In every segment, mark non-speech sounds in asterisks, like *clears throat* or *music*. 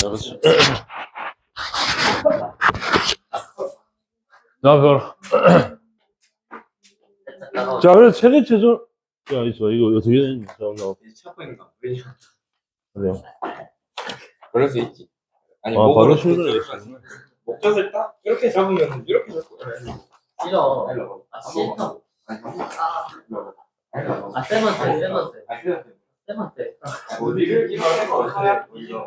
그렇지. 자, 별. 자, 그래서 최대 최소. 야, 있어. 이거 어떻게 되는지. 자, 나. 찾고 있는 거. 그래요. 그럴 수 있지. 아니, 아, 바로 출근을. 목젖을 딱 이렇게 잡으면 이렇게 잡고. 싫어. 아, 번. 아. 아, 쌤한테, 쌤한테. 쌤한테. 어디를 이거 해봐. 어디를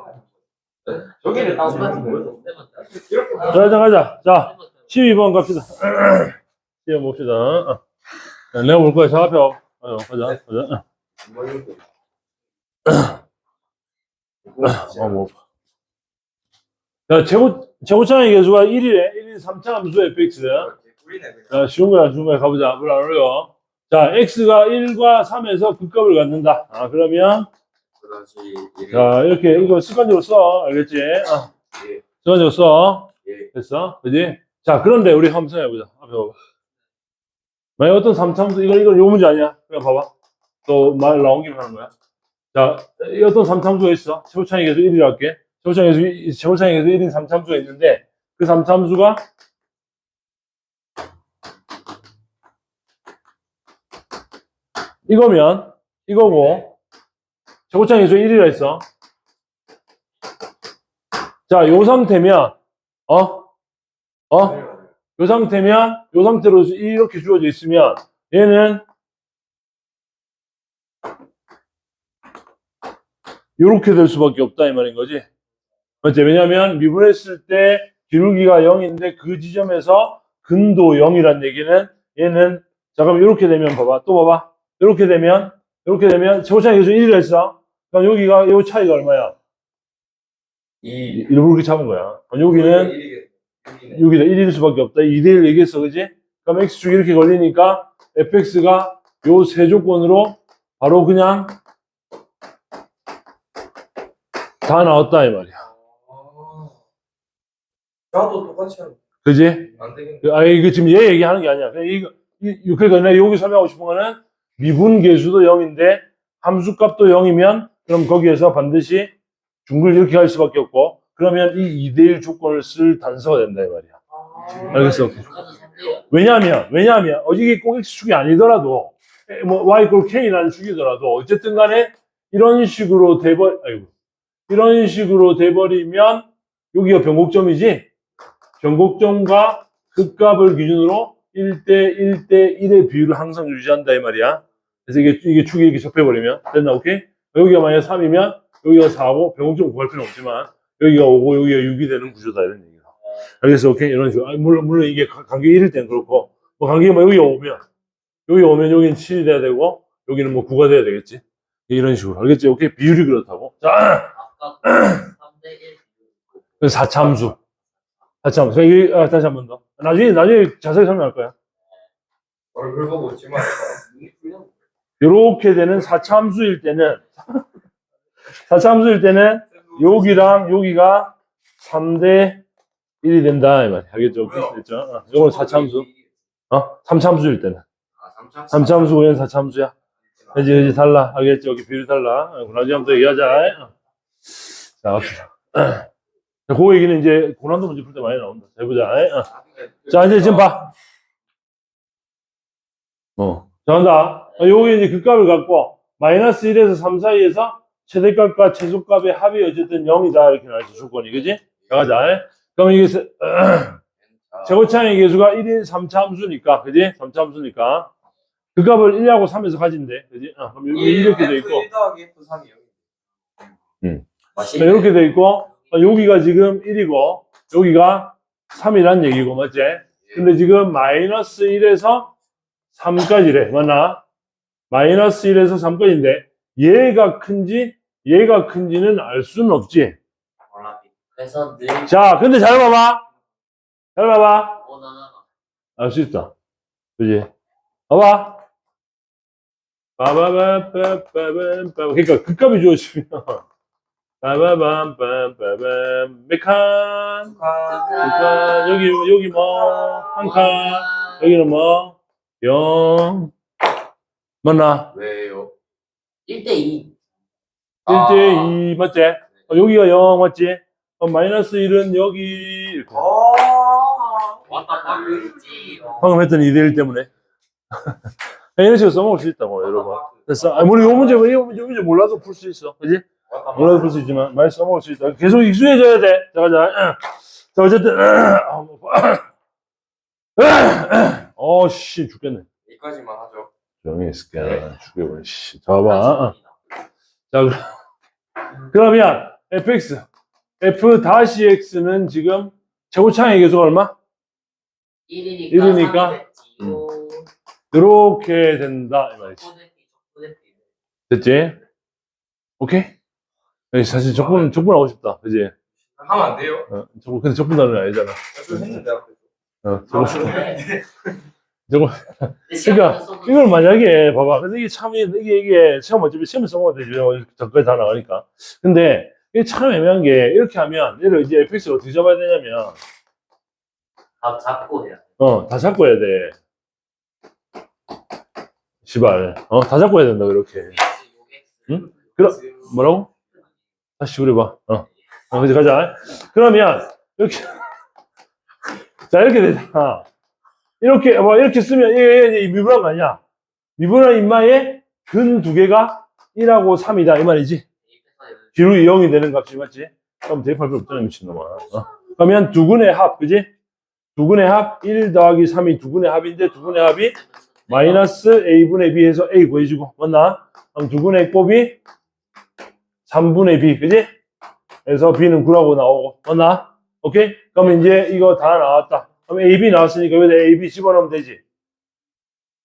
저기를 보면 보여줘. 쌤한테. 이렇게 자, 일단 가자. 자, 쌤한테. 12번 갑시다. *clears throat* 시험 봅시다. 어. 자, 내가 볼 거야. 저 앞에 와. 어, 가자. 가자. 어, *clears throat* 뭐. 자, 최고, 최고차의 개수가 1이래. 1인 3차 함수 fx. 자, 쉬운 거야, 쉬운 거야. 가보자. 물안 어려워. 자, x가 1과 3에서 극값을 갖는다. 아, 그러면, 그렇지. 자, 이렇게, 이거 습관적으로 써. 알겠지? 아, 예. 습관적으로 써. 예. 됐어? 그지? 자, 그런데 우리 한번 생각해보자. 앞에 봐봐. 만약 어떤 삼참수, 이거, 이거 요 문제 아니야? 그냥 봐봐. 또 말 나온 김에 하는 거야. 자, 이 어떤 삼참수가 있어. 최고차의 개수 1이라 할게. 최고차의 개수 1인 삼참수가 있는데, 그 삼참수가 이거면, 이거고, 최고차의 개수 1이라 했어. 자, 요 상태면, 어? 어? 요 상태면, 요 상태로 이렇게 주어져 있으면, 얘는, 요렇게 될 수밖에 없다, 이 말인 거지. 맞지? 왜냐면, 미분했을 때, 기울기가 0인데, 그 지점에서 근도 0이란 얘기는, 얘는, 잠깐만, 요렇게 되면, 봐봐. 또 봐봐. 요렇게 되면, 요렇게 되면, 계수 1이라 했어. 그럼 여기가, 요 차이가 얼마야? 이 일부러 그렇게 잡은 거야. 그럼 여기는, 여기다 1일 수밖에 없다. 2대1 얘기했어, 그지? 그럼 X축 이렇게 걸리니까 fx가 요 세 조건으로 바로 그냥 다 나왔다, 이 말이야. 나도 똑같이 하면 그지? 안 되겠네. 아, 이거 지금 얘 얘기하는 게 아니야. 그냥 이거, 이- 그러니까 내가 여기 설명하고 싶은 거는 미분 계수도 0인데 함수 값도 0이면 그럼 거기에서 반드시 중글 이렇게 할 수밖에 없고 그러면 이 2대1 조건을 쓸 단서가 된다, 이 말이야. 알겠어. 가서 산대요. 왜냐하면, 왜냐하면, 어, 이게 꼭 X축이 아니더라도, 에, 뭐, Y 꼴 K라는 축이더라도, 어쨌든 간에, 이런 식으로 돼버, 아이고, 이런 식으로 돼버리면, 여기가 변곡점이지? 변곡점과 극값을 기준으로 1대 1대 1의 비율을 항상 유지한다, 이 말이야. 그래서 이게, 이게 축이 이렇게 접해버리면, 됐나, 오케이? 여기가 만약에 3이면, 여기가 4고, 변곡점 구할 필요는 없지만, 여기가 5고, 여기가 6이 되는 구조다, 이런 얘기다. 알겠어, 오케이? 이런 식으로. 아, 물론, 물론 이게 가- 간격 1일 땐 그렇고, 뭐 간격이 뭐 여기 오면, 여기 오면 여기는 7이 돼야 되고, 여기는 뭐 9가 돼야 되겠지? 이런 식으로. 알겠지? 오케이? 비율이 그렇다고. 자, 아까 3대 1. 4참수. 4참수. 자, 이게, 아, 다시 한 번 더. 나중에, 나중에 자세히 설명할 거야. 얼굴 보고 웃지만 이렇게 되는 4참수일 때는, *laughs* 4참수일 때는, 여기랑 여기가 3대 1이 된다. 이 말이야. 알겠죠? 됐죠? 어, 이건 4참수. 어? 3참수일 때는. 아, 3참수, 얘는 4참수야. 그지, 그지, 달라. 알겠지? 여기 비율이 달라. 어, 더 얘기하자. 어. 자, 갑시다. 자, 그 얘기는 이제 고난도 문제 풀 때 많이 나온다. 자, 해보자. 어. 자, 이제 지금 봐. 어. 자, 간다. 어, 요게 이제 극값을 갖고, 마이너스 1에서 3 사이에서 최대값과 최소값의 합이 어쨌든 0이다. 이렇게 나와있어, 조건이. 그지? 자, 가자. 그럼 이게, 세- *clears throat* 최고차의 개수가 1인 3차 함수니까, 그지? 3차 함수니까. 그 값을 1하고 3에서 가진대. 그지? 어, 그럼 여기 이렇게 돼 있고, 1 더하기 F 3이요. 음. 자, 이렇게 돼 있고, 어, 여기가 지금 1이고, 여기가 3이란 얘기고, 맞지? 근데 지금 마이너스 1에서 3까지래. 맞나? 마이너스 1에서 3까지인데, 얘가 큰지, 얘가 큰지는 알 수는 없지. 그래서 늘 자, 근데 잘 봐봐. 잘 봐봐. 원하나. 알 수 있다. 그지? 봐봐. 빠바밤빠빠밤 그러니까 극값이 주어지면 *laughs* 빠바밤빰빠밤 몇 칸? 두 칸. 여기 여기 뭐 한 칸. 여기는 뭐 0. 맞나? 왜요? 1대 2. 1대 2 맞지? 어, 여기가 0 맞지? 그럼 마이너스 1은 여기 이렇게. 어. 왔다 갔다 있지. 방금 했던 2대1 때문에. *laughs* 이런 식으로 써먹을 수 있다고, 여러분. 됐어. 아, 우리 이 문제, 이 문제, 이 문제 몰라도 풀 수 있어. 그지? 몰라도 풀 수 있지만, 많이 써먹을 수 있다. 계속 익숙해져야 돼. 자, 가자. *clears throat* 자, 어쨌든, *clears throat* 아, 뭐, *clears throat* 어, 씨, 죽겠네. 여기까지만 하죠. 조용히 있을게. 죽여버려, 씨. 잡아봐. 자, 그러면, fx. f-x는 지금, 최고차의 계수가 얼마? 1이니까. 일이니까? 이렇게 된다. 이 말이지. 됐지? 오케이? 사실 적분, 적분 하고 싶다. 그지? 하면 안 돼요? 어, 적분, 근데 적분 단어는 아니잖아. 저 했는데 앞에서. 어, 적분, 저거. 그러니까, 이걸 만약에, 봐봐. 근데 이게 참, 이게, 이게, 시험 어차피 시험에 써먹어도 되지. 전까지 다 나가니까. 근데, 이게 참 애매한 게, 이렇게 하면, 얘를 이제 fx를 어떻게 잡아야 되냐면, 아, 잡고 해야 돼. 어, 다 잡고 해야 돼. 시발. 어, 다 잡고 해야 된다, 이렇게. 응? 그럼, 뭐라고? 다시 그려봐. 어. 어, 이제 가자. 그러면, 이렇게. *laughs* 자, 이렇게 되잖아. 이렇게, 뭐, 이렇게 쓰면, 이게, 이게 미분한 거 아니야? 미분한 인마에 근두 개가 1하고 3이다. 이 말이지. 뒤로 0이 되는 값이 맞지? 그럼 대입할 필요 없잖아, 미친놈아. 어. 그러면 두 근의 합, 그지? 두 근의 합, 1 더하기 3이 두 근의 합인데, 두 근의 합이 마이너스 a분의 b 해서 a 구해주고, 맞나? 그럼 두 근의 곱이 3분의 b, 그지? 그래서 b는 9라고 나오고, 맞나? 오케이? 그러면 이제 이거 다 나왔다. 그럼 a, b 나왔으니까 여기다 a, b 집어넣으면 되지.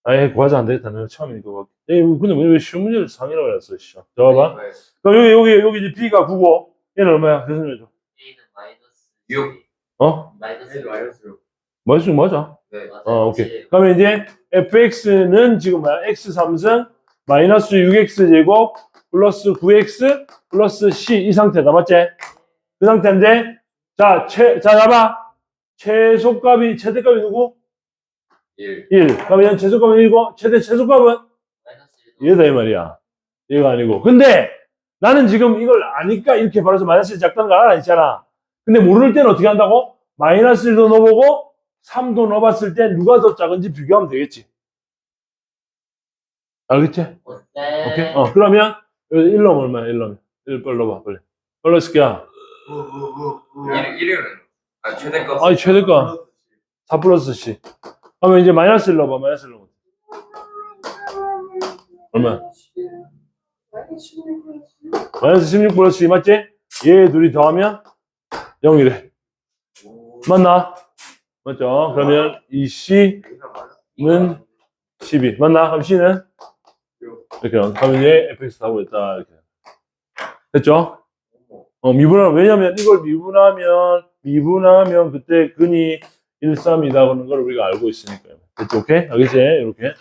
아예 구하자 안 되겠다. 내가 처음이니까. 막. 에이, 근데 왜 쉬운 문제를 상이라고 했어, 씨. 자, 봐봐. 네. 그럼 여기, 여기, 여기 이제 b가 9고, 얘는 얼마야? 교수님 줘. A는 마이너스. 육. 어? 마이너스. 네, 마이너스 육. 맞지, 맞아. 네. 맞아요. 어, 오케이. 그러면 이제 fx는 지금 뭐야? x 3승 마이너스 6x 제곱 플러스 9x 플러스 c 이 상태다. 맞지? 그 상태인데 자, 최, 자, 잡아. 최소값이, 최대값이 누구? 일. 1. 그러면 최소값은 1고, 최대, 최소값은. 얘다, 이 말이야. 얘가 아니고. 근데 나는 지금 이걸 아니까 이렇게 바로서 마이너스 1 작다는 걸 알아 있잖아. 근데 모를 때는 어떻게 한다고? 마이너스 1도 넣어보고, 3도 넣어봤을 때 누가 더 작은지 비교하면 되겠지. 알겠지? 어때? 오케이? 어, 그러면, 1 넣으면 얼마야, 1 넣으면. 1 빨리 넣어봐, 빨리. 빨리 넣을게. 일, 일은 아 최대값. 아니, 최대값. 4 플러스 C. 그러면 이제 마이너스 1 넣어봐, 마이너스 1 넣어봐. 얼마야? 마이너스 16 플러스 2 맞지? 얘 둘이 더하면 0이래. 맞나? 맞죠? 그러면 이 C는 12. 맞나? 그럼 C는? 이렇게 나와. 그러면 얘 fx 하고 있다. 이렇게. 됐죠? 어, 미분하면, 왜냐면 이걸 미분하면, 미분하면 그때 근이 1, 3이다. 그러는 걸 우리가 알고 있으니까요. 됐죠? 오케이? 알겠지? 이렇게.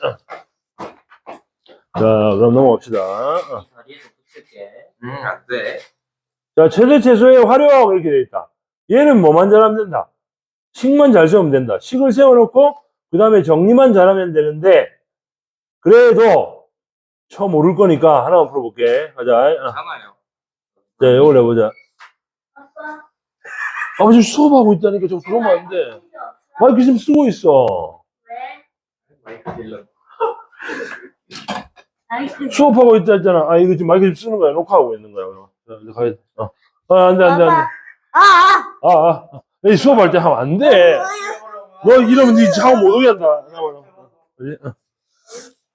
자, 그럼 넘어갑시다. 자리에서 붙일게. 음, 안 돼. 자, 최대 최소의 활용 이렇게 돼 있다. 얘는 뭐만 잘하면 된다. 식만 잘 세우면 된다. 식을 세워놓고 그 다음에 정리만 잘하면 되는데 그래도 처음 모를 거니까 하나만 풀어볼게. 가자. 어. 괜찮아요. 자, 이걸 해보자. 아 버지 수업하고 있다니까 저 그러면 안 돼. 마이크 지금 쓰고 있어. 마이크 딜러. 아이고, 수업하고 있다 했잖아. 아, 이거 지금 마이크 지금 쓰는 거야. 녹화하고 있는 거야. 자, 이제 가야 돼. 어. 아, 안 돼, 안 돼, 안 돼. 아, 아. 아, 아. 아. 이 수업할 때 하면 안 돼. 너 이러면 니 잠깐 못 오게 한다.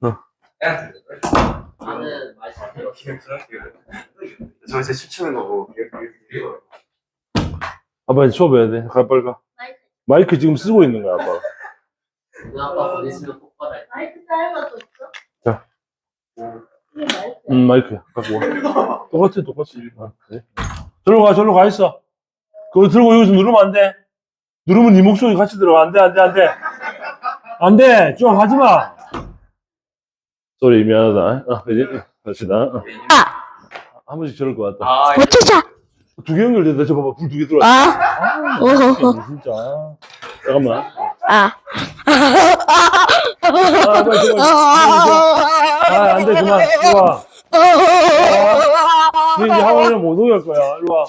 어. 야, 나는 말씀대로 저 이제 춤추는 거 보고 아빠 이제 수업 해야 돼. 가, 빨리 가. 마이크. 마이크 지금 쓰고 있는 거야, 아빠. 그 아빠 보냈으면 똑바로 할 마이크 짧아도 있어? 자. 이게 마이크. 음, 마이크야. 갖고 와. 똑같아, 똑같아. 아, 그래. 저로 가, 저로 가 있어. 그거 들고 여기서 누르면 안 돼. 누르면 네 목소리 같이 들어가. 안 돼, 안 돼, 안 돼. 안 돼. 좀 하지 마. 소리 미안하다. 어, 그지? 갑시다. 어. 한 번씩 저럴 것 같다. 아, 어쩌자. 두 개 연결됐다. 저 봐봐. 불 두 개 들어왔어. 아, 아, 어허허. 진짜. 잠깐만. 아. 아, 빨리, 그만. 아, 안 돼, 그만. 이리 와. 너 이제 학원에 못 오게 할 거야. 이리 와.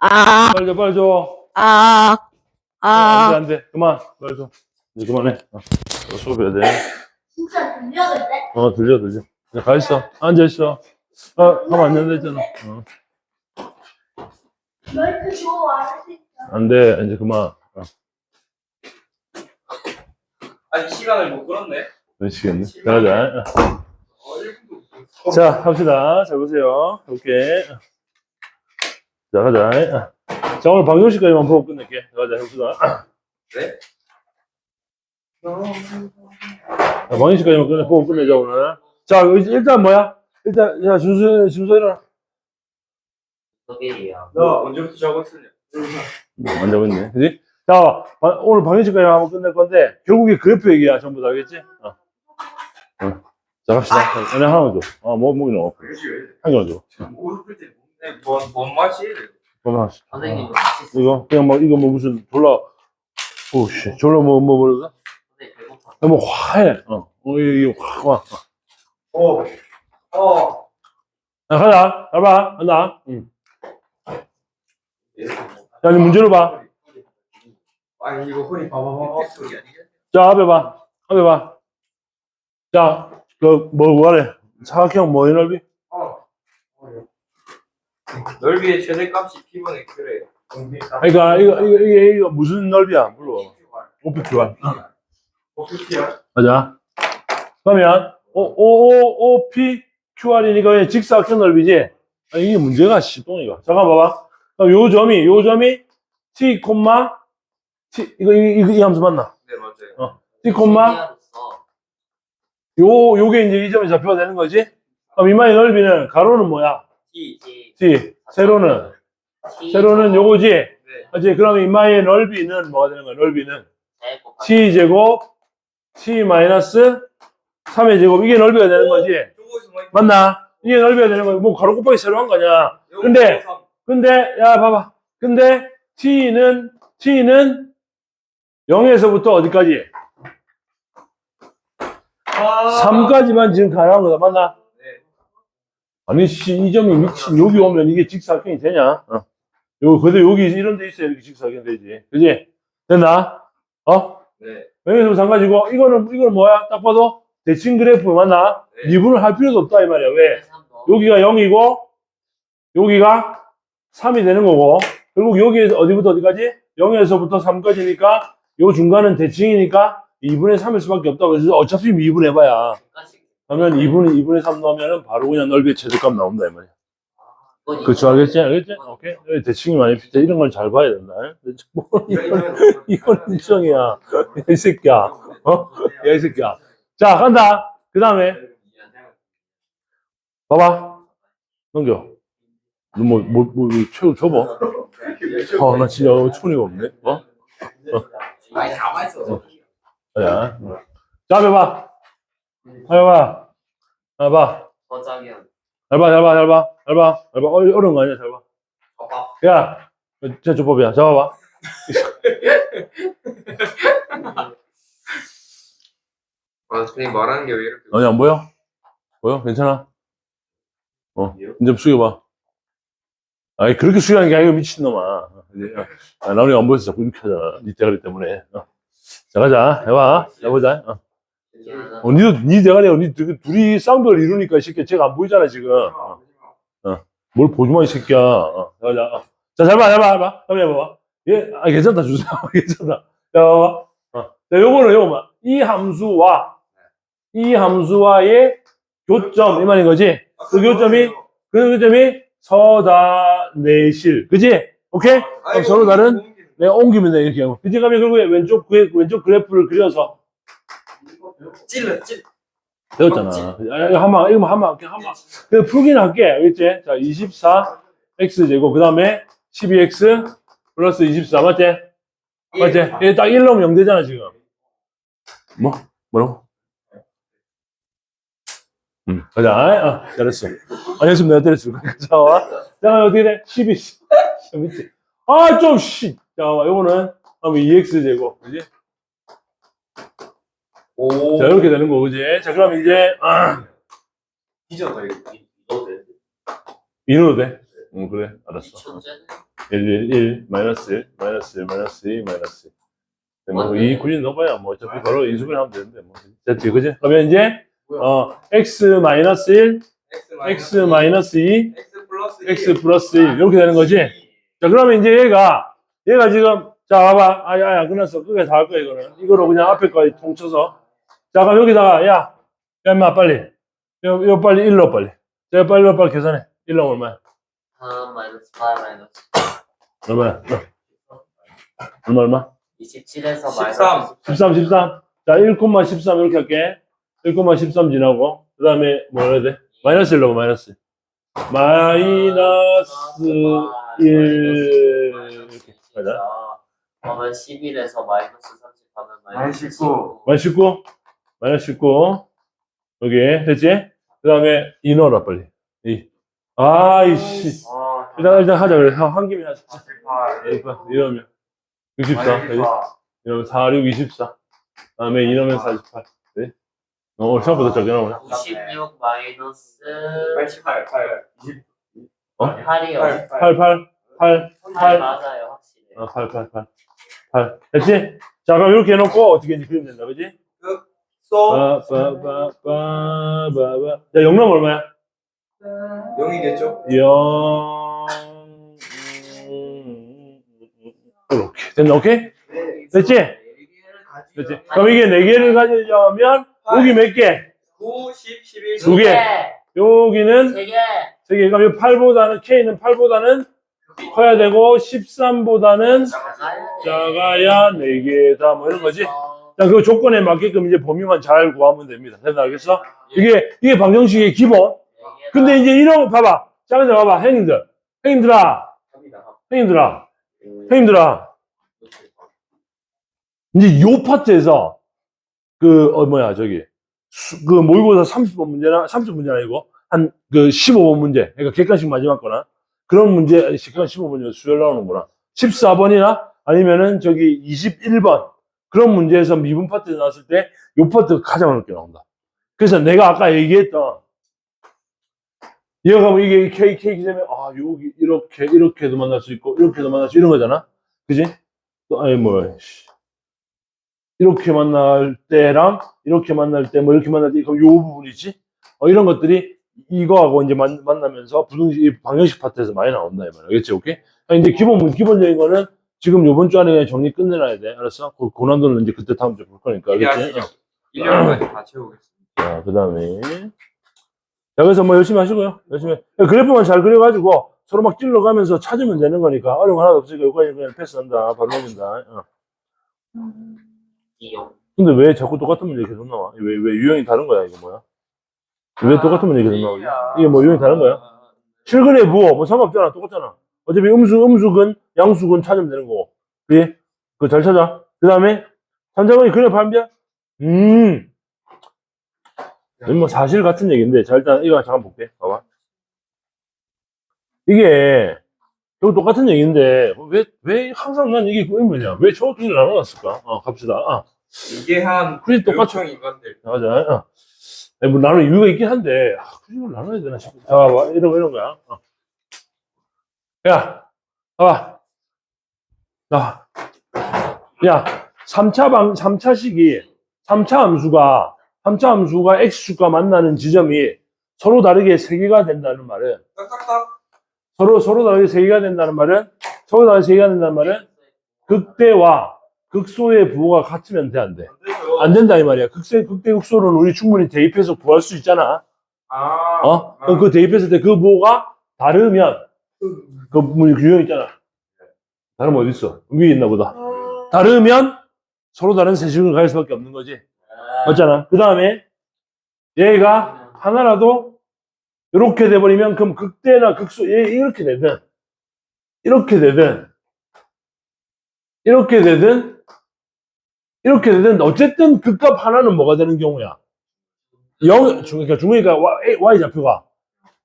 아, 빨리 줘, 빨리 줘. 아, 안 돼, 안 돼. 그만. 빨리 줘. 이제 그만해. 어, 너 수업해야 돼. 진짜 들려는데? 어, 들려, 들려. 그냥 가 있어. 앉아 있어. 어, 하면 안 된다 했잖아. 어. 마이크 좋아. 안 돼. 이제 그만. 어, 아니 시간을 못 끌었네. 미치겠네. 들어가자. 어 1분도 자, 합시다. 자, 보세요. 볼게. 자, 가자. 자, 오늘 방정식까지만 보고 끝낼게. 가자, 해봅시다. 네? 자, 방정식까지만 끝내, 보고 끝내자, 오늘. 자, 일단 뭐야? 일단, 야, 준수, 준수 일어나. 너 언제부터 적었으냐? 안 자고 있네. 그지? 자, 바- 오늘 방정식까지 한번 끝낼 건데, 결국에 그래프 얘기야. 전부 다, 알겠지? 어. 어. 자, 갑시다. 자, 얘네 하나만 줘. 어, 뭐, 넣어. 그러지 왜? 한 개만 줘. 때 뭔데? 뭔, 뭔 맛이? 그만. 선생님 맛있어. 이거, 그냥 뭐, 이거 뭐 무슨, 졸라, 오씨, 졸라 뭐, 뭐, 뭐라고? 선생님 배고파. 뭐, 화해. 어, 어, 이거, 확, 와. 어. 어. 자, 가자. 잘 봐. 간다. 응. 야, 이제 문제로 봐. 아니 이거 허리 봐봐봐 소리 아니겠? 자, 앞에 봐. 앞에 봐. 자, 그, 뭐, 뭐래? 사각형 뭐의 넓이? 어. 넓이의 최대값이 P분의 Q래. 그러니까, 이거, 이거, 이게, 이거 무슨 넓이야? 물어봐. OPQR. 어떻게야? 맞아. 그러면, O, O, O, P, QR이니까 직사각형 넓이지? 아, 이게 문제가, 씨, 똥이가. 잠깐 봐봐. 그럼 요 점이, 요 점이 T, 콤마, T, 이거, 이거, 이 함수 맞나? 네 맞아요. T, 콤마, 신기하겠어. 요, 요게 이제 이 점이 잡혀가 되는 거지? 그럼 이마의 넓이는, 가로는 뭐야? T. T, T, 세로는, T 세로는 요거지? 네. 그지? 그러면 이마의 넓이는 뭐가 되는 거야? 넓이는 곱하기 t 제곱 t 마이너스 3의 제곱 이게 넓이가 되는 거지? 뭐 맞나? 이게 넓이가 되는 거야. 뭐 가로 곱하기 세로 한 거냐? 근데- 삼. 근데 야 봐봐. 근데 t는 t는 0에서부터 어디까지? 아. 3까지만 지금 가능한 거다. 맞나? 네. 아니 씨, 이 점이 미친 여기 오면 이게 직사각형이 되냐? 어. 요 근데 여기 이런 데 있어야 이렇게 직사각형 되지. 그지? 됐나? 어? 네. 여기서 마찬가지고 이거는 이거는 뭐야? 딱 봐도 대칭 그래프 맞나? 네. 미분을 할 필요도 없다 이 말이야. 왜? 삼 넣어. 여기가 0이고 여기가 3이 되는 거고 결국 여기 어디부터 어디까지? 0에서부터 3까지니까 요 중간은 대칭이니까 2분의 3일 수밖에 없다고 그래서 어차피 미분해봐야 그러면 2분의 2분의 3 넣으면은 바로 그냥 넓이의 최대값 나온다 이 말이야. 그렇죠, 이거. 알겠지? 알겠지? 오케이. 여기 대칭이 많이 필요해. 이런 건 잘 봐야 된다. 뭐, 이건 이건 일정이야. 이 새끼야. 어? 야, 이 새끼야. 자, 간다. 그 다음에, 봐봐. 넘겨. 너 뭐, 뭐, 뭐, 최고 줘봐. 어, 나 진짜 어처구니가 없네. 어? 아니 가만 있어. 야. 자, 해봐. 해봐. 해봐. 저장이야. 잘 봐, 잘 봐, 잘 봐. 잘 봐. 잘 봐. 어, 어려운 거 아니야, 잘 봐. 봐봐. 야, 진짜 조법이야. 잡아봐. 아 선생님 말하는 게 왜 이렇게? 아니, 안 보여? 보여? 괜찮아? 어, 이제 숙여봐. 아니, 그렇게 숙이는 게 아니고, 미친놈아. 이제, 아, 나중에 안 보여서 자꾸 이렇게 하잖아. 니 대가리 때문에. 어. 자, 가자. 해봐. 해보자. 어. 어 니도, 니 대가리야. 니 둘이- 둘이 쌍벽을 이루니까, 이 새끼야. 제가 안 보이잖아, 지금. 어. 뭘 보지 마, 이 새끼야. 어, 가자. 어. 자, 잘 봐, 잘 봐, 잘 봐. 한번 해봐봐. 예, 아, 괜찮다, 주세요. *laughs* 괜찮다. 자, 봐봐. 어. 자, 요거는, 요거만. 이 함수와, 이 함수와의 교점, 이 말인 거지? 그 교점이, 그 교점이 서다, 내실. 그지? 오케이? 그럼 서로 다른, 내가 옮기면 돼, 이렇게 하고. 그지? 가면 결국에 왼쪽, 그, 왼쪽 그래프를 그려서 찔러 찔. 배웠잖아. 아, 이거 한번, 이거 한번, 할게, 한번. 그 풀기는 할게. 알겠지? 자, 24, x제곱. 그 다음에 12x 플러스 24. 맞지? 맞지? 이게 딱1 넣으면 0 되잖아, 지금. 뭐? 뭐라고? 응, 가자. 아, 잘했어. 아니었으면 내가 때렸을 거야. *laughs* 자, 와. 자, 어떻게 돼? 12. 자, 밑에. 아, 좀, 씨. 자, 와. 요거는, 하면 2x제곱. 그지? 오. 자, 이렇게 되는 거, 그지? 자, 그럼 이제, 아. 이거 돼? 이넣어도 돼? 응, 그래. 알았어. 천재네. 1, 1, 1, 마이너스 1, 마이너스 1, 마이너스 2, 마이너스 2. 뭐, 이 굳이 넣어봐야 뭐 어차피 바로 인수분 하면 되는데 뭐. 됐지, 그지? 그러면 이제, 어, x 마이너스 1, x 마이너스 2, x 플러스 x 플러스 1. 이렇게 되는 거지? 자, 그러면 이제 얘가, 얘가 지금, 자, 봐봐. 아, 야, 야, 끝났어. 끝까지 다할 거야, 이거는. 이거로 그냥 앞에 거에 통쳐서. 자, 그럼 여기다가, 야, 야, 임마, 빨리. 요, 요, 빨리, 1로 빨리. 자, 빨리, 빨리, 빨리 계산해. 1로 얼마야? 3 마이너스 8 마이너스 얼마야? 얼마, 얼마? 27에서 13. 마이너스 13, 13. 자, 1,13 이렇게 할게. 1,13 지나고. 그 다음에 뭐 해야 돼? 마이너스 1 넣어, 마이너스. 마이너스 1. 이렇게. 맞아? 그러면 11에서 마이너스 30 하면 마이너스 마이너스 19. 마이너스 19. 마이너스 19. 여기, 됐지? 그 다음에 2 넣어라, 빨리. 2. 아이씨. 아, 일단, 일단 하자, 그래. 한, 한 김에 하자. 48. 이거, 이러면. 64. 그지? 이러면 4, 6, 24. 다음에 2 넣으면 48. 네? 어, 생각보다 적게 나오네. 96 마이너스 88, 8, 20. 어? 8이요 8, 8, 8, 8, 8 8. 맞아요 확실히 어, 8, 8, 8. 8. 됐지? 자, 그럼 이렇게 해놓고 어떻게 이제 그리면 된다, 그지? 소 빠, 빠, 빠, 빠, 빠, 빠. 자, 영남 얼마야? 0이겠죠? 0. 이렇게. 됐나, 오케이? 됐지? 됐지? 그럼 이게 4개를 가지려면, 여기 몇 개? 9, 10, 11, 두 개. 여기는 3개 3개. 그럼 8보다는, K는 8보다는 커야 되고, 13보다는 작아야 4개다. 뭐 이런 거지? 자, 그 조건에 맞게끔 이제 범위만 잘 구하면 됩니다. 됐나, 알겠어? 이게, 이게 방정식의 기본. 근데 이제 이런 거 봐봐. 자, 근데 봐봐. 형님들. 형님들아. 형님들아. 형님들아. 이제 요 파트에서 그, 어, 뭐야, 저기. 수- 그 모의고사 30번 문제나, 30문제 아니고, 한 그 15번 문제. 그러니까 객관식 마지막 거나. 그런 문제, 객관식 15번이면 수열 나오는구나. 14번이나 아니면은 저기 21번. 그런 문제에서 미분 파트에 나왔을 때, 요 파트 가장 어렵게 나온다. 그래서 내가 아까 얘기했던, 뭐 이게 K, K 기점에, 아, 여기 이렇게, 이렇게도 만날 수 있고, 이렇게도 만날 수 있고, 이런 거잖아? 그지? 또, 아니, 뭐, 씨. 이렇게 만날 때랑, 이렇게 만날 때, 뭐, 이렇게 만날 때, 그럼 요 부분이지? 어, 이런 것들이 이거하고 이제 만, 만나면서 부등식, 이 방정식 파트에서 많이 나온다, 이 말이야. 알겠지? 오케이? 아, 이제 기본, 기본적인 거는 지금 요번 주 안에 그냥 정리 끝내놔야 돼. 알았어? 그 고난도는 이제 그때 다음 주에 볼 거니까. 알겠지? 어. 1년까지 다 채우겠습니다. 자, 그 다음에. 자, 그래서 뭐 열심히 하시고요. 열심히. 그래프만 잘 그려가지고 서로 막 찔러가면서 찾으면 되는 거니까 어려운 거 하나도 없으니까 여기까지 그냥 패스한다. 바로 넘긴다. 어. 근데 왜 자꾸 똑같은 문제 계속 나와? 왜, 왜 유형이 다른 거야, 이거 뭐야? 왜 똑같은 문제 계속 나오지? 이게 뭐 유형이 다른 거야? 실근에 부호, 뭐 상관없잖아. 똑같잖아. 어차피 음수, 음수근, 양수근 찾으면 되는 거고. 그게? 그거 잘 찾아. 그 다음에, 삼자근이 그래 반비야? 음. 뭐 사실 같은 얘기인데, 자, 일단 이거 잠깐 볼게. 봐봐. 이게, 결국 똑같은 얘기인데, 왜, 왜 항상 난 이게 뭐냐? 왜 저렇게 나눠놨을까? 어, 갑시다. 아, 이게 한 굳이 똑같이, 요청 인간들. 맞아. 어. 아니, 뭐 나눌 이유가 있긴 한데, 아, 굳이 이걸 나눠야 되나 싶어. 자, 봐봐. 이런 거, 이런 거야. 어. 야, 봐봐. 나, 야, 3차 방, 3차 식이, 3차 함수가, 3차 함수가 x축과 만나는 지점이 서로 다르게 3개가 된다는 말은, 딱딱딱. 서로, 서로 다르게 3개가 된다는 말은, 서로 다르게 3개가 된다는 말은, 극대와 극소의 부호가 같으면 돼, 안 돼? 안 된다, 이 말이야. 극대, 극대, 극소는 우리 충분히 대입해서 구할 수 있잖아. 아. 어? 그럼 그 대입했을 때 그 부호가 다르면, 그 뭐, 유형 있잖아. 다르면 어디 있어? 위에 있나 보다. 다르면 서로 다른 세식을 가질 수밖에 없는 거지. 맞잖아. 그 다음에 얘가 하나라도 이렇게 돼버리면 그럼 극대나 극소 얘 이렇게 되든 이렇게 되든 이렇게 되든 이렇게 되든 어쨌든 극값 하나는 뭐가 되는 경우야? 0, 그러니까 중이니까 y, y 좌표가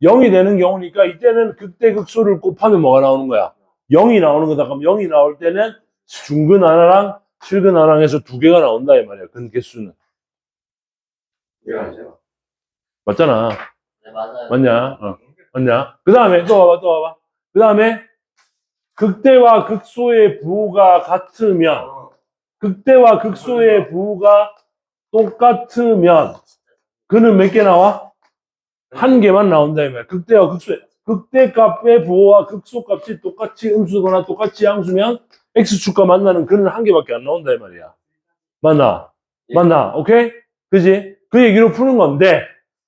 0이 되는 경우니까 이때는 극대 극소를 곱하면 뭐가 나오는 거야? 0이 나오는 거다. 그럼 0이 나올 때는 중근 하나랑 실근 하나랑 해서 두 개가 나온다 이 말이야. 근 개수는. 맞잖아. 네 맞아요 맞냐? 어. 맞냐? 그 다음에 또 봐봐, 또 봐봐. 그 다음에 극대와 극소의 부호가 같으면 극대와 극소의 부호가 똑같으면 그는 몇 개 나와? 한 개만 나온다 이 말이야. 극대와 극소 극대 값의 부호와 극소 값이 똑같이 음수거나 똑같이 양수면 x축과 만나는 그는 한 개밖에 안 나온다 이 말이야. 맞나? 예. 맞나? 오케이? 그지? 그 얘기로 푸는 건데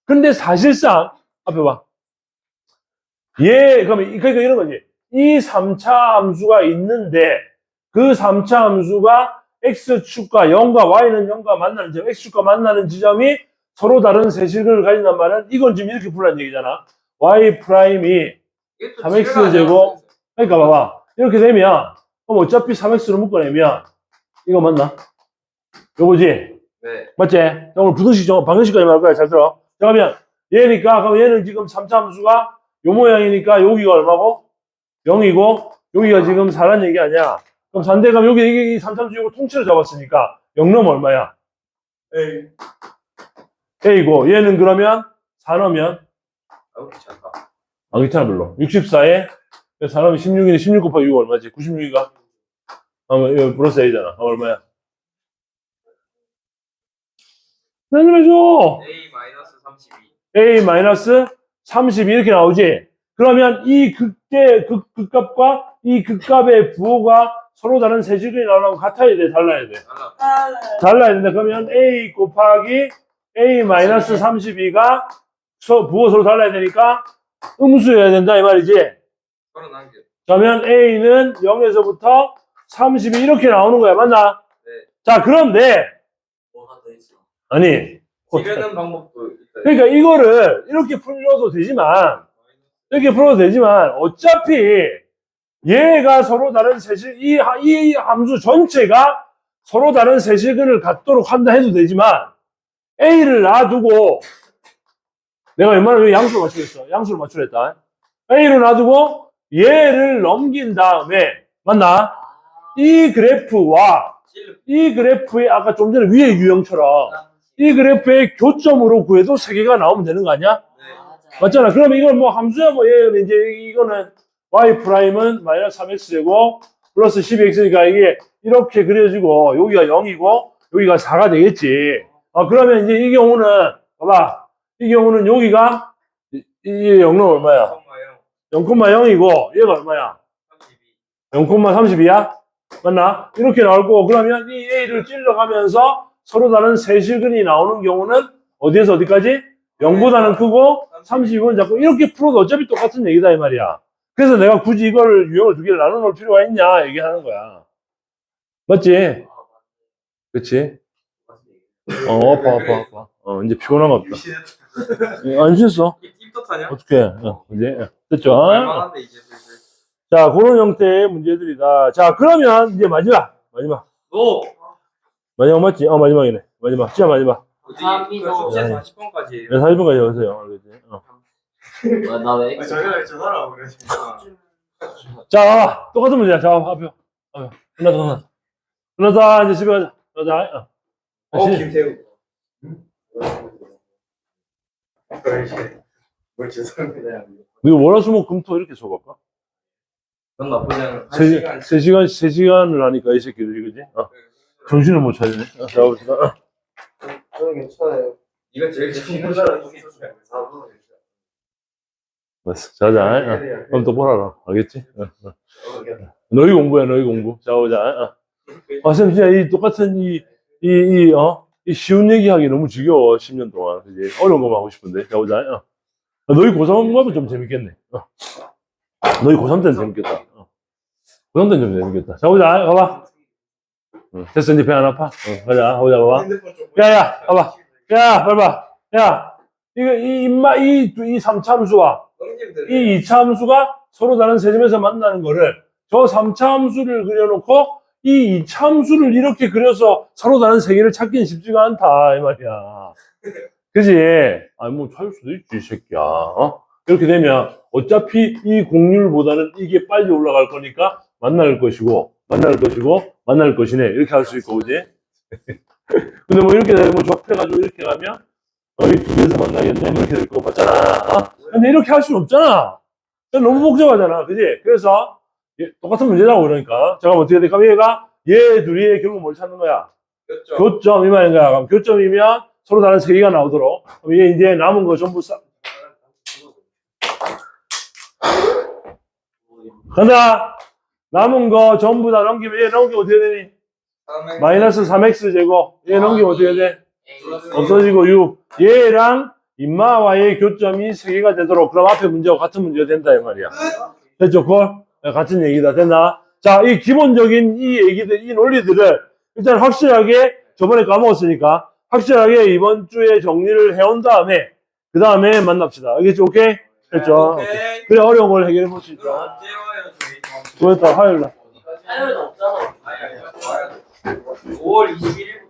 근데 사실상 앞에 봐. 얘 그러면 이- 그러니까 이런 거지. 이 3차 함수가 있는데 그 3차 함수가 x축과 0과 y는 0과 만나는 지점, x축과 만나는 지점이 서로 다른 세식을 가진단 말은 이건 지금 이렇게 풀란 얘기잖아. y 프라임이 3x 제곱. 그러니까 봐봐. 이렇게 되면 그럼 어차피 3x로 묶어내면 이거 맞나? 요거지? 네. 맞지? 자, 오늘 부등식 정화, 방정식까지 말할 거야. 잘 들어. 자, 그러면 얘니까, 그럼 얘는 지금 3차 함수가 요 모양이니까 여기가 얼마고? 0이고, 여기가 지금 4란 얘기 아니야. 그럼 산대가 여기, 이게 3차 함수 이거 통째로 잡았으니까 0 넣으면 얼마야? 에이. A고, 얘는 그러면 4 넣으면, 아우 귀찮다. 아, 괜찮아, 별로. 64에 4 넣으면 16이네. 16 곱하기 6 얼마지? 96이가? 아, 뭐, 이거 플러스 A잖아. 아, 얼마야? 나좀 해줘! A 마이너스 32. A 마이너스 32 이렇게 나오지. 그러면 이 극대 극, 극값과 이 극값의 부호가 서로 다른 세식이 나오려면 같아야 돼, 달라야 돼. 하나. 달라야 된다. 그러면 A 곱하기 A 마이너스 32가 부호 서로 달라야 되니까 음수여야 된다 이 말이지. 31개. 그러면 A는 0에서부터 32 이렇게 나오는 거야, 맞나? 네. 자, 그런데 뭐가 더 있어? 아니 지르는 방법도 있다. 그러니까 이거를 이렇게 풀려도 되지만 이렇게 풀어도 되지만 어차피 얘가 서로 다른 세식 이, 하- 이 함수 전체가 서로 다른 세식을 갖도록 한다 해도 되지만 A를 놔두고 내가 웬만하면 양수를 맞추겠어 양수를 맞추랬다 A를 놔두고 얘를 넘긴 다음에 맞나? 이 그래프와. 이 그래프의 아까 좀 전에 위에 유형처럼 이 그래프의 교점으로 구해도 세 개가 나오면 되는 거 아니야? 네. 맞잖아. 그러면 이건 뭐 함수야 뭐 얘는 이제 이거는 y 프라임은 마이너스 3x제곱 플러스 12x니까 이게 이렇게 그려지고 여기가 0이고 여기가 4가 되겠지. 아 그러면 이제 이 경우는 봐봐. 이 경우는 여기가 이, 이 0은 얼마야? 엄마요. 0,0이고 얘가 얼마야? 32. 0,32야? 맞나? 이렇게 나올 거고 그러면 이 a를 찔러가면서 서로 다른 세실근이 나오는 경우는 어디에서 어디까지? 0보다는 크고 32번 잡고 이렇게 풀어도 어차피 똑같은 얘기다 이 말이야. 그래서 내가 굳이 이걸 유형을 두 개를 나눠 놓을 필요가 있냐 얘기하는 거야. 맞지? 그치? 어, 아파, 아파, 아파. 어, 이제 피곤한 거 없다. 예, 안 쉬었어? 어떻게? 어, 이제 됐죠? 이제 슬슬. 자, 그런 형태의 문제들이다. 자, 그러면 이제 마지막, 마지막, 너 마지막 맞지? 어, 마지막이네. 마지막, 진짜 마지막. 어디. 그 숙제 네. 40번까지. 네, 40분까지 오세요. 알겠지? 어. 아, 나왜 저희가 전화라고 그래 진짜. 자, 봐봐. 똑같은 문제야. 자. 앞에. 앞에. 끝났다, 끝났다. 끝났다. 이제 집에 가자. 가자. 어. 어 다시. 김태우. 그러시. 뭘 죄송합니다. 이거 월화수목 금토 이렇게 써볼까? 넌 나쁘지 않은 세, 시간. 세 시간, 세 시간을 하니까 이 새끼들이, 그지? 어. 정신을 못 차리네. 어, 자, 봅시다. 어. 저는 괜찮아요. 이거 제일 좋은 사람 있었어요. 됐어. 자자. 어. 그럼 또 보라라. 알겠지? 어, 어. 너희 공부야, 너희 공부. 자, 보자. 어. 아, 쌤, 진짜 이 똑같은 이, 이, 이, 어? 이 쉬운 얘기 하기 너무 지겨워, 10년 동안. 그지? 어려운 것만 하고 싶은데. 자, 보자. 어. 아, 너희 고3 가면 좀 재밌겠네. 어. 너희 고3 때는 재밌겠다. 어. 고3 때는 좀 재밌겠다. 자, 보자. 봐봐. 어, 됐어, 이제 배안 아파? 어, 가자. 보자, 봐봐. 야, 야, 봐봐. 야, 빨리 봐. 야, 이거, 이, 임마, 이, 이 3참수와 넘기면 이 2차 함수가 서로 다른 세점에서 만나는 거를 저 3차 함수를 그려놓고 이 2차 함수를 이렇게 그려서 서로 다른 세계를 찾기는 쉽지가 않다 이 말이야 그지? 아니 뭐 찾을 수도 있지 이 새끼야 어? 이렇게 되면 어차피 이 공률보다는 이게 빨리 올라갈 거니까 만날 것이고 만날 것이고 만날 것이네 이렇게 할 수 있고 그지? *laughs* 근데 뭐 이렇게 되면 뭐 좁혀가지고 이렇게 가면 어, 이두 개에서 만나겠네 뭐 이렇게 될거 맞잖아 어? 근데 이렇게 할 수는 없잖아. 너무 복잡하잖아. 그지? 그래서 예, 똑같은 문제라고 그러니까. 잠깐 어떻게 돼? 그럼 얘가 얘 둘이 결국 뭘 찾는 거야? 교점 이 말인 거야. 그럼 교점이면 서로 다른 세 개가 나오도록. 그럼 얘 이제 남은 거 전부 싹 간다. 남은 거 전부 다 넘기면 얘 넘기면 어떻게 되니? 마이너스 3x 제곱. 얘 넘기면 어떻게 돼? 없어지고 6. 얘랑 인마와의 교점이 세 개가 되도록. 그럼 앞에 문제와 같은 문제가 된다 이 말이야. 됐죠? 콜? 네, 같은 얘기다. 됐나? 자, 이 기본적인 이 얘기들, 이 논리들을 일단 확실하게 저번에 까먹었으니까 확실하게 이번 주에 정리를 해온 다음에 그 다음에 만납시다. 알겠지? 오케이? 됐죠? 오케이. 그래, 어려운 걸 해결해 볼 수 있다. 그랬다, 화요일 날. 화요일 없잖아. 아니 아니 와요. 5월 21일